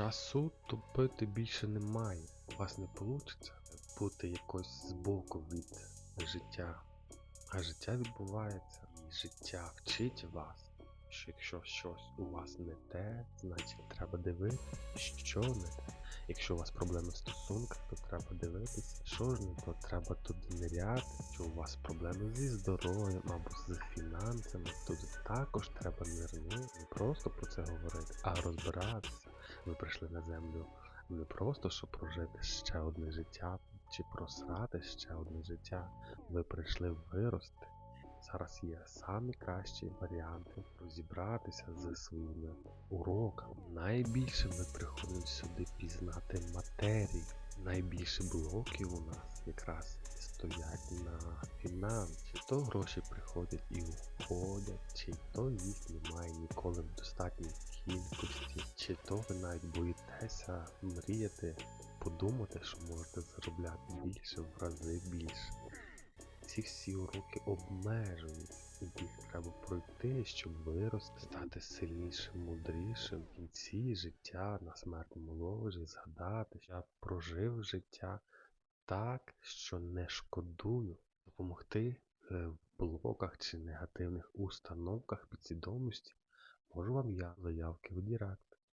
Часу тупити більше немає. У вас не вийде бути якось збоку від життя. А життя відбувається, і життя вчить вас, що якщо щось у вас не те, значить треба дивитися, що не те. Якщо у вас проблеми в стосунках, то треба дивитися, що ж не то, треба туди ниряти, що у вас проблеми зі здоров'ям або з фінансами, туди також треба нирнути, не просто про це говорити, а розбиратися. Ви прийшли на землю не просто, щоб прожити ще одне життя чи просрати ще одне життя. Ви прийшли вирости. Зараз є самі кращі варіанти розібратися зі своїми уроками. Найбільше ми приходимо сюди пізнати матерію. Найбільше блоків у нас якраз стоять на фінансі. Чи то гроші приходять і уходять, чи то їх немає ніколи в достатній кількості, чи то ви навіть боїтеся мріяти, подумати, що можете заробляти більше, в рази більше. Ці всі уроки обмежують, і їх треба пройти, щоб вирости, стати сильнішим, мудрішим. В кінці життя на смертному ложі згадати, що я прожив життя так, що не шкодую, допомогти е, в блоках чи негативних установках підсвідомості. Можу вам я заявки в Дірект.